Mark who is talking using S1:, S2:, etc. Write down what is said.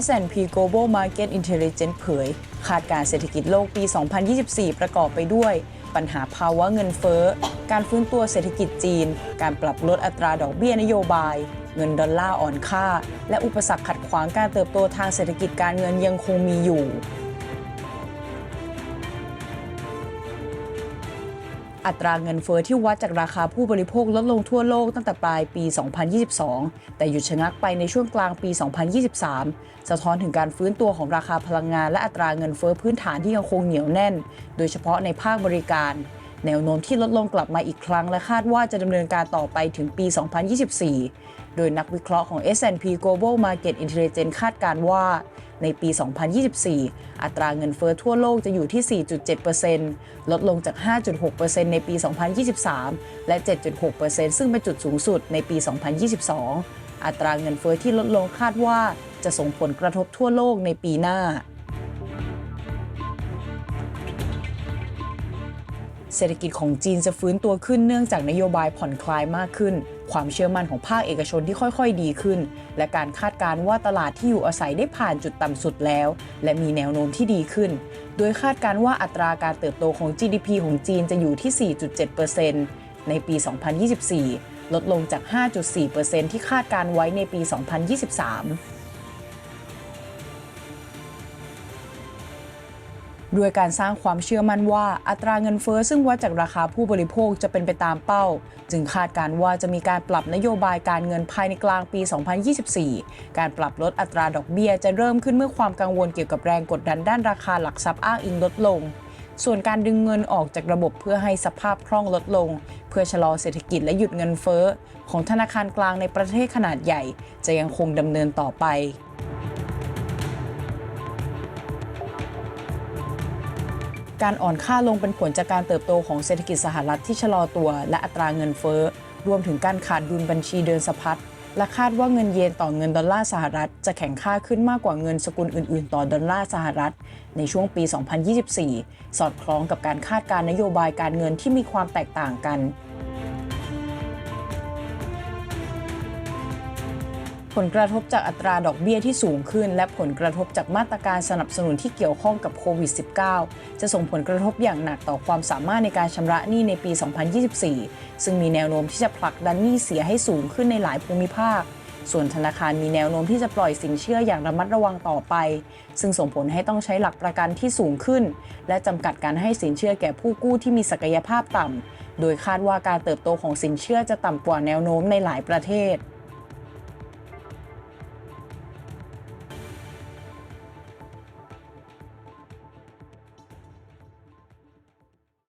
S1: S&P Global Market Intelligence เผย คาดการเศรษฐกิจโลกปี 2024 ประกอบไปด้วย ปัญหาภาวะเงินเฟ้อ การฟื้นตัวเศรษฐกิจจีน การปรับลดอัตราดอกเบี้ยนโยบาย เงินดอลลาร์อ่อนค่า และอุปสรรคขัดขวางการเติบโตทางเศรษฐกิจการเงินยังคงมีอยู่ อัตราเงินเฟอ้อที่วัดจากราคาผู้บริโภคลดลงทั่วโลกตั้งแต่ปลายปี 2022 แต่หยุดชะงักไปในช่วงกลางปี 2023 สะท้อนถึงการฟื้นตัวของราคาพลังงานและอัตราเงินเฟอ้อพื้นฐานที่ยังคงเหนียวแน่น โดยเฉพาะในภาคบริการ แนวโน้มที่ลดลงกลับมาอีกครั้ง และคาดว่าจะดำเนินการต่อไปถึงปี 2024 โดยนักวิเคราะห์ของ S&P Global Market Intelligence คาดการว่าในปี 2024 อัตราเงินเฟอ้อทั่วโลกจะอยู่ที่ 4.7%ลดลงจาก 5.6%ในปี 2023 และ 7.6%ซึ่งเป็นจุดสูงสุดในปี 2022 อัตราเงินเฟอ้อที่ลดลงคาดว่าจะส่งผลกระทบทั่วโลกในปีหน้า เศรษฐกิจของจีนจะฟื้นตัวขึ้นเนื่องจากนโยบายผ่อนคลายมากขึ้น ความเชื่อมั่นของภาคเอกชนที่ค่อยๆ ดีขึ้น และการคาดการณ์ว่าตลาดที่อยู่อาศัยได้ผ่านจุดต่ำสุดแล้ว และมีแนวโน้มที่ดีขึ้น โดยคาดการณ์ว่าอัตราการเติบโตของ GDP ของจีนจะอยู่ที่ 4.7%ในปี 2024 ลดลงจาก 5.4%ที่คาดการไว้ในปี 2023 ด้วยการสร้างความเชื่อมั่นว่าอัตราเงินเฟอ้อซึ่งวัดจากราคาผู้บริโภคจะเป็นไปตามเป้า จึงคาดการว่าจะมีการปรับนโยบายการเงินภายในกลางปี 2024 การปรับลดอัตราดอกเบี้ยจะเริ่มขึ้นเมื่อความกังวลเกี่ยวกับแรงกดดันด้านราคาหลักทรัพย์อ้างอิงลดลง ส่วนการดึงเงินออกจากระบบเพื่อให้สภาพคล่องลดลง เพื่อชะลอเศรษฐกิจและหยุดเงินเฟ้อของธนาคารกลางในประเทศขนาดใหญ่ จะยังคงดำเนินต่อไป การอ่อนค่าลงเป็นผลจากการเติบโตของเศรษฐกิจสหรัฐที่ชะลอตัว และอัตราเงินเฟ้อ รวมถึงการขาดดุลบัญชีเดินสะพัดและคาดว่าเงินเยนต่อเงินดอลลาร์สหรัฐ จะแข็งค่าขึ้นมากกว่าเงินสกุลอื่น ๆ ต่อดอลลาร์สหรัฐ ในช่วงปี 2024 สอดคล้องกับการคาดการนโยบายการเงินที่มีความแตกต่างกัน ผลกระทบจากอัตราดอกเบี้ยที่สูงขึ้น และผลกระทบจากมาตรการสนับสนุนที่เกี่ยวข้องกับโควิด -19 จะส่งผลกระทบอย่างหนักต่อความสามารถในการชำระหนี้ในปี 2024 ซึ่งมีแนวโน้มที่จะผลักดันหนี้เสียให้สูงขึ้นในหลายภูมิภาค ส่วนธนาคารมีแนวโน้มที่จะปล่อยสินเชื่ออย่างระมัดระวังต่อไป ซึ่งส่งผลให้ต้องใช้หลักประกันที่สูงขึ้น และจำกัดการให้สินเชื่อแก่ผู้กู้ที่มีศักยภาพต่ำ โดยคาดว่าการเติบโตของสินเชื่อจะต่ำกว่าแนวโน้มในหลายประเทศ